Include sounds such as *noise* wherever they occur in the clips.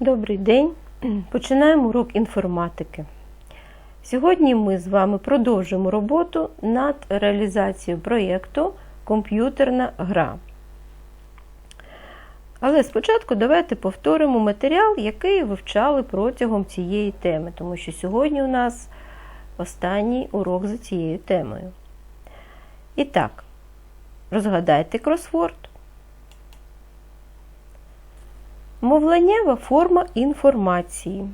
Добрий день. Починаємо урок інформатики. Сьогодні ми з вами продовжимо роботу над реалізацією проєкту Комп'ютерна гра. Але спочатку давайте повторимо матеріал, який вивчали протягом цієї теми, тому що сьогодні у нас останній урок за цією темою. І так, розгадайте кросворд. Мовленнєва форма інформації.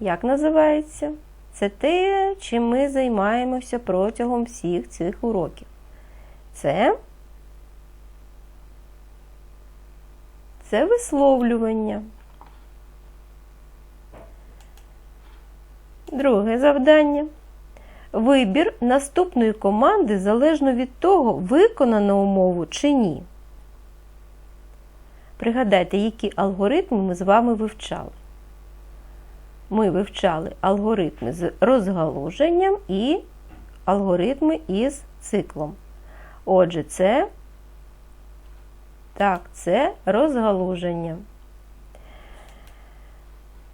Як називається? Це те, чим ми займаємося протягом всіх цих уроків. Це це висловлювання. Друге завдання. Вибір наступної команди залежно від того, виконано умову чи ні. Пригадайте, які алгоритми ми з вами вивчали. Ми вивчали алгоритми з розгалуженням і алгоритми із циклом. Отже, це так, це розгалуження.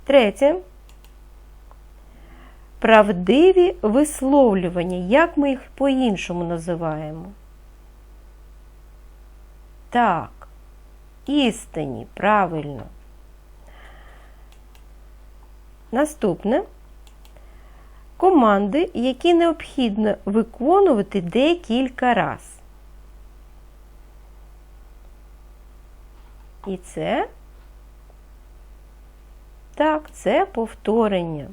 Третє. Правдиві висловлювання. Як ми їх по-іншому називаємо? Так істині, правильно. Наступне команди, які необхідно виконувати декілька раз. І це так, це повторення.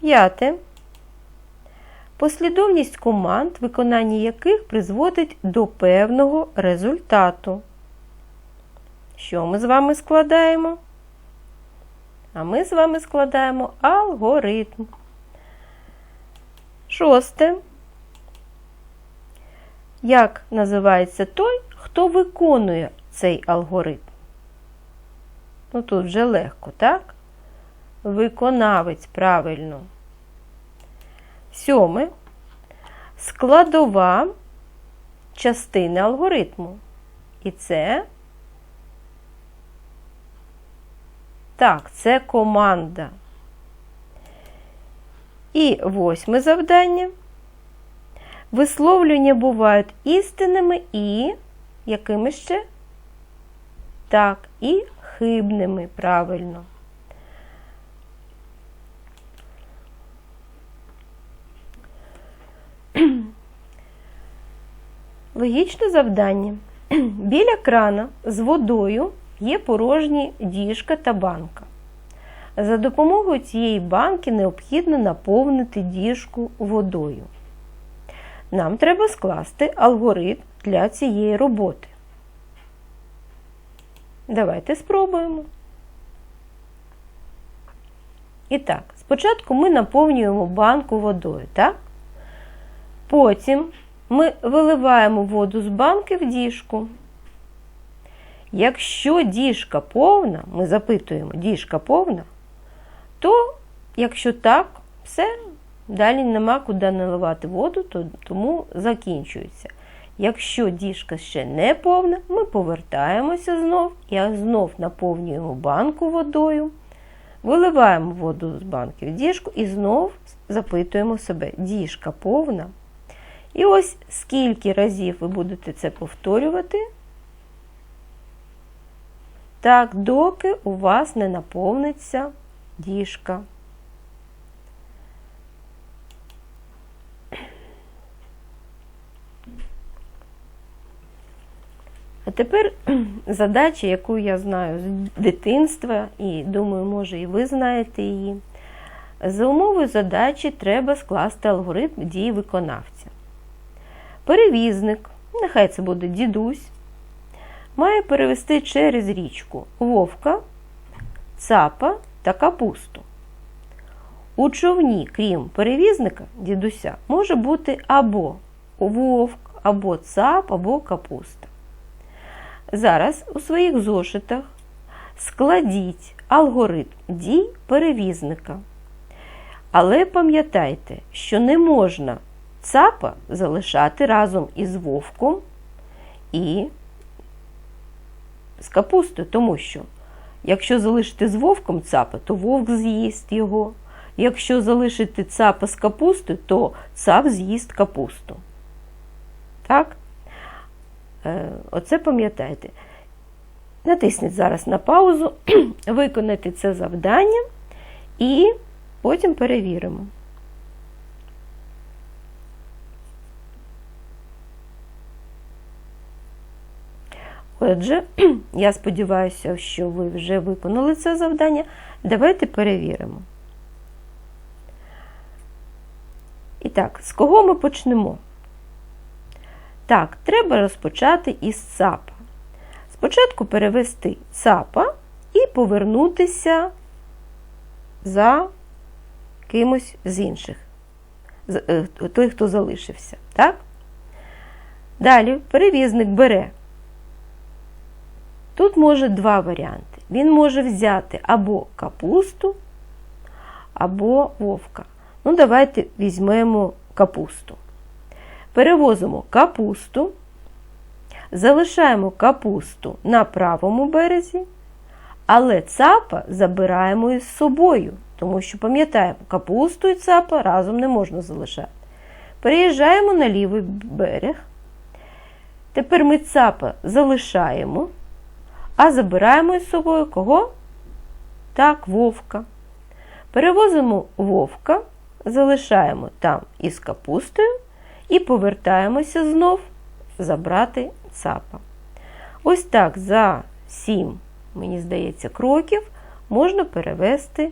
П'яте. Послідовність команд, виконання яких призводить до певного результату. Що ми з вами складаємо? А ми з вами складаємо алгоритм. Шосте. Як називається той, хто виконує цей алгоритм? Ну тут вже легко, так? Виконавець правильно. Сьоме складова частини алгоритму. І це так, це команда. І восьме завдання. Висловлювання бувають істинними і якими ще? Так, і хибними, правильно. Логічне завдання. *clears throat* Біля крана з водою є порожні діжка та банка. За допомогою цієї банки необхідно наповнити діжку водою. Нам треба скласти алгоритм для цієї роботи. Давайте спробуємо. І так, спочатку ми наповнюємо банку водою, так? Потім ми виливаємо воду з банки в діжку. Якщо діжка повна, ми запитуємо, діжка повна, то, якщо так, все, далі нема куди наливати воду, то, тому закінчується. Якщо діжка ще не повна, ми повертаємося знов і знов наповнюємо банку водою, виливаємо воду з банки в діжку і знов запитуємо себе, діжка повна. І ось скільки разів ви будете це повторювати, так, доки у вас не наповниться діжка. А тепер *clears throat* задача, яку я знаю з дитинства, і думаю, може, і ви знаєте її. За умовою задачі треба скласти алгоритм дії виконавця. Перевізник, нехай це буде дідусь, має перевести через річку вовка, цапа та капусту. У човні, крім перевізника, дідуся, може бути або вовк, або цап, або капуста. Зараз у своїх зошитах складіть алгоритм дій перевізника. Але пам'ятайте, що не можна цапа залишати разом із вовком і з капустою, тому що якщо залишити з вовком цапа, то вовк з'їсть його. Якщо залишити цапа з капустою, то цап з'їсть капусту. Так? Е, Оце пам'ятайте. Натисніть зараз на паузу, *clears throat* виконайте це завдання і потім перевіримо. Отже, *clears throat* я сподіваюся, що ви вже виконали це завдання. Давайте перевіримо. І так, з кого ми почнемо? Так, треба розпочати із ЦАПа. Спочатку перевести ЦАПа і повернутися за кимось з інших, е, той, хто залишився. Так? Далі перевізник бере. Тут може два варіанти. Він може взяти або капусту, або вовка. Ну, давайте візьмемо капусту. Перевозимо капусту, залишаємо капусту на правому березі, але цапа забираємо із собою, тому що пам'ятаємо, капусту і цапа разом не можна залишати. Переїжджаємо на лівий берег. Тепер ми цапа залишаємо, а забираємо із собою кого? Так, вовка. Перевозимо вовка, залишаємо там із капустою і повертаємося знов забрати цапа. Ось так за 7, мені здається, кроків можна перевести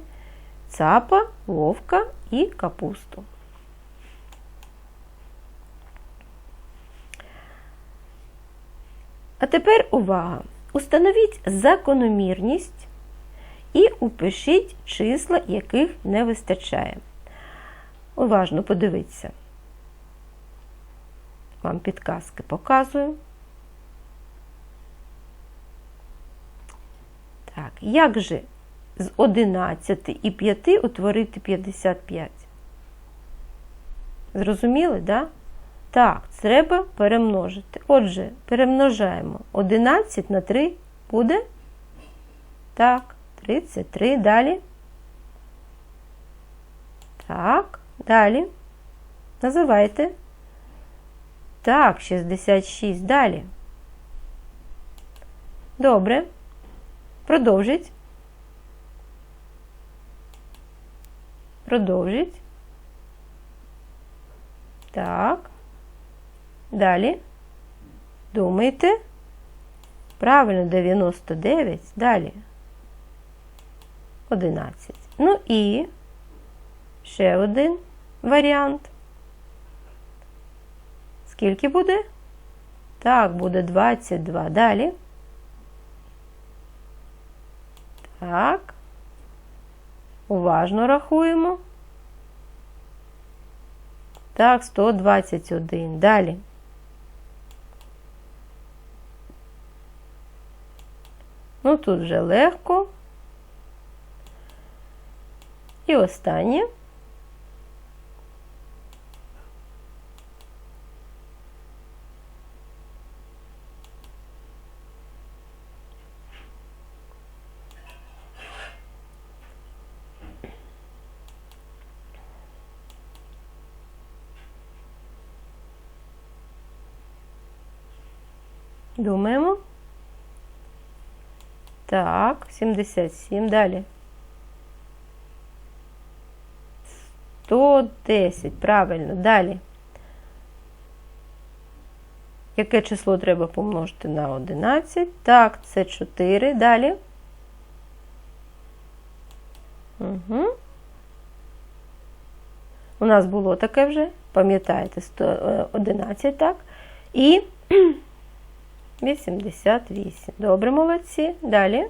цапа, вовка і капусту. А тепер увага! Установіть закономірність і упишіть числа, яких не вистачає. Уважно подивіться. Вам підказки показую. Так, як же з 11 і 5 утворити 55? Зрозуміли, да? Так, треба перемножити. Отже, перемножаємо 11 на 3 буде? Так, 33. Далі. Так, далі. Називайте. Так, 66. Далі. Добре. Продовжіть. Продовжіть. Так. Далі. Думайте. Правильно, 99. Далі. 11. Ну і ще один варіант. Скільки буде? Так, буде 22. Далі. Так. Уважно рахуємо. Так, 121. Далі. Ну, тут вже легко. І останнє. Думаємо. Так, 77. Далі. 110. Правильно. Далі. Яке число треба помножити на 11? Так, це 4. Далі. Угу. У нас було таке вже, пам'ятаєте, 11, так? І 88. Добре, молодці. Далі.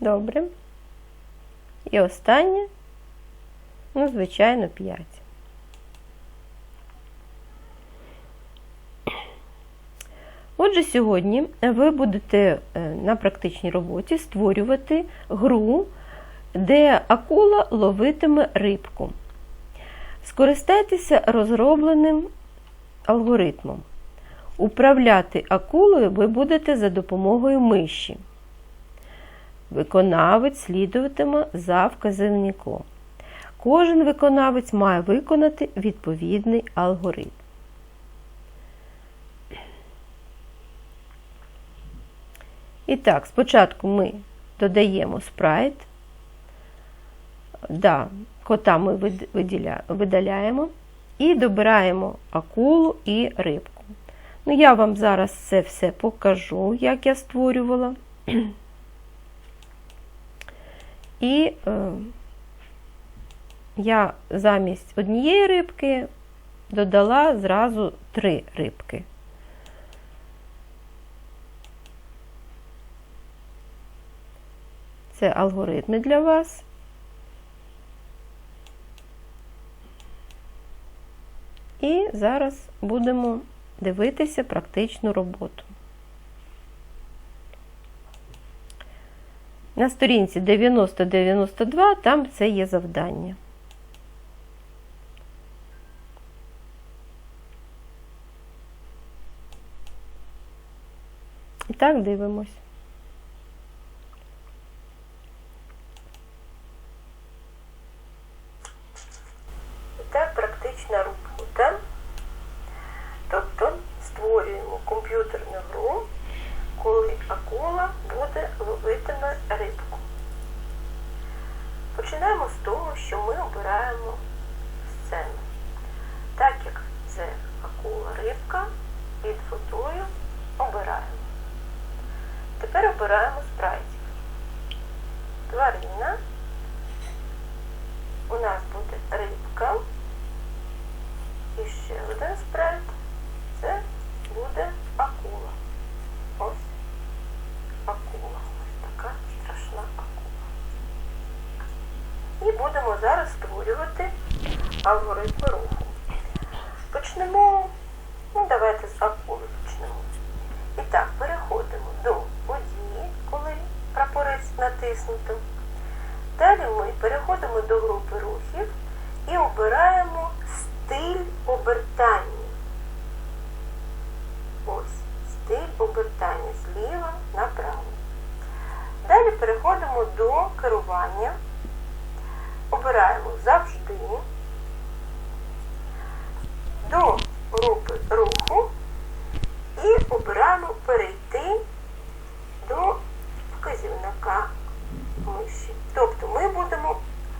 Добре. І останнє, ну, звичайно, 5. Отже, сьогодні ви будете е, на практичній роботі створювати гру де акула ловитиме рибку. Скористайтеся розробленим алгоритмом. Управляти акулою ви будете за допомогою миші. Виконавець слідуватиме за вказівником. Кожен виконавець має виконати відповідний алгоритм. І так, спочатку ми додаємо спрайт. Да, кота ми видаляємо і добираємо акулу і рибку. Ну, я вам зараз це все покажу, як я створювала. *clears throat* І е, я замість однієї рибки додала зразу три рибки. Це алгоритми для вас. І зараз будемо дивитися практичну роботу. На сторінці 90-92 там це є завдання. І так дивимось. І так практична робота. Тобто створюємо комп'ютерну гру, коли акула буде ловитиме рибку. Починаємо з того, що ми обираємо сцену. Так як це акула рибка, під фотою обираємо. Тепер обираємо спрайтів. Тварина. У нас буде рибка. І ще один спрайт. Це буде акула. Ось акула. Ось така страшна акула. І будемо зараз створювати алгоритми руху. Почнемо, ну давайте з акули почнемо. І так, переходимо до події, коли прапорець натиснуто. Далі ми переходимо до групи рухів і обираємо стиль обертання. Ось, стиль обертання зліва направо. Далі переходимо до керування. Обираємо завжди до групи руху і обираємо перейти до вказівника миші. Тобто ми будемо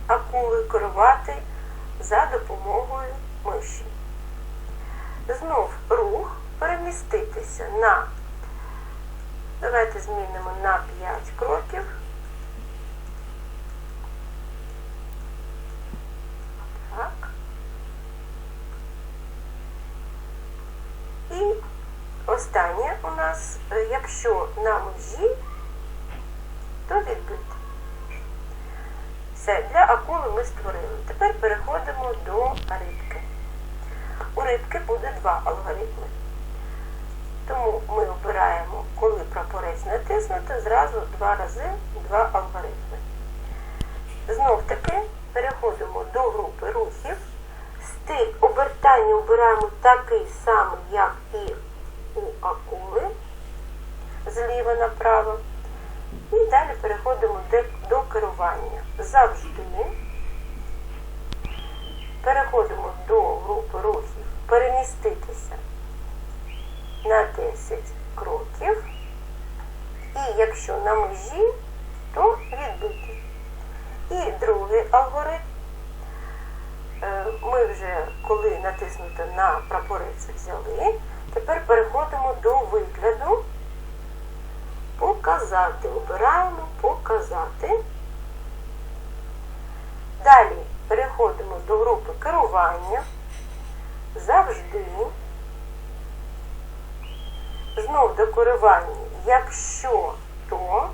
акулою керувати за допомогою миші. Знов рух переміститися на, давайте змінимо на 5 кроків. Так. І останнє у нас, е, якщо на межі, то відбити. Все, для акули ми створили. Тепер переходимо до рибки. У рибки буде два алгоритми. Тому ми обираємо, коли прапорець натиснути, зразу два рази два алгоритми. Знов таки переходимо до групи рухів. Стиль обертання обираємо такий самий, як і у акули, зліва направо. І далі переходимо до керування. Завжди переходимо до групи рухів, переміститися на 10 кроків. І якщо на межі, то відбити. І другий алгоритм. Ми вже, коли натиснуто на прапорець взяли, тепер переходимо до вигляду. Показати. Обираємо показати. Далі переходимо до групи керування. Завжди. Знов до керування, якщо то.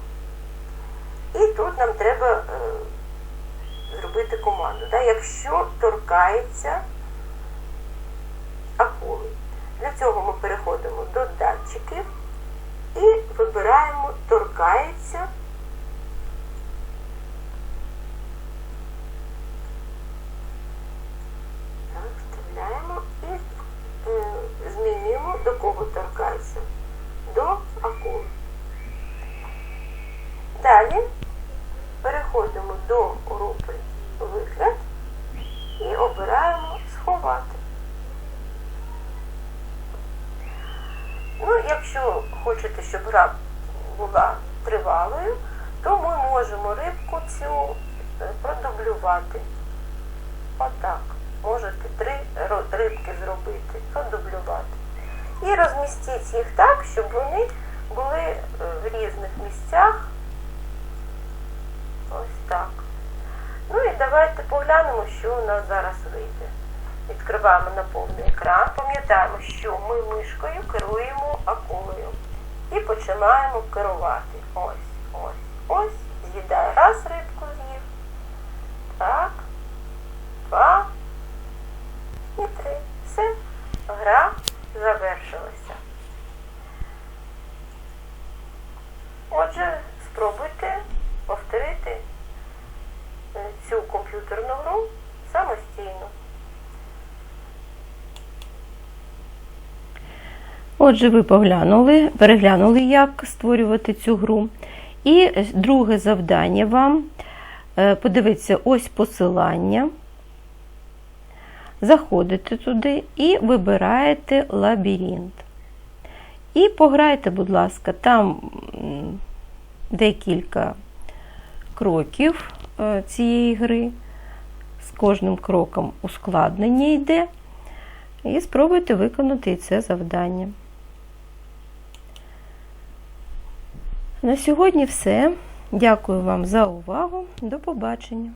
І тут нам треба е, зробити команду. Да? Якщо торкається. Для цього ми переходимо до датчиків і вибираємо торкається до групи вигляд і обираємо сховати. Ну, якщо хочете, щоб гра була тривалою, то ми можемо рибку цю е, продублювати. Отак. Можете три рибки зробити, продублювати. І розмістіть їх так, щоб вони були е, в різних місцях. Ось так. Ну і давайте поглянемо, що у нас зараз вийде. Відкриваємо на повний екран. Пам'ятаємо, що ми мишкою керуємо акулою. І починаємо керувати. Ось. З'їдає раз рибку з'їв. Так. Два. І три. Все. Гра завершилася. Отже, спробуйте повторити е, цю комп'ютерну гру самостійно. Отже, ви поглянули, переглянули, як створювати цю гру. І друге завдання вам е, подивитися ось посилання. Заходите туди і вибираєте лабіринт. І пограйте, будь ласка, там декілька кроків е, цієї гри. З кожним кроком ускладнення йде. І спробуйте виконати це завдання. На сьогодні все. Дякую вам за увагу. До побачення.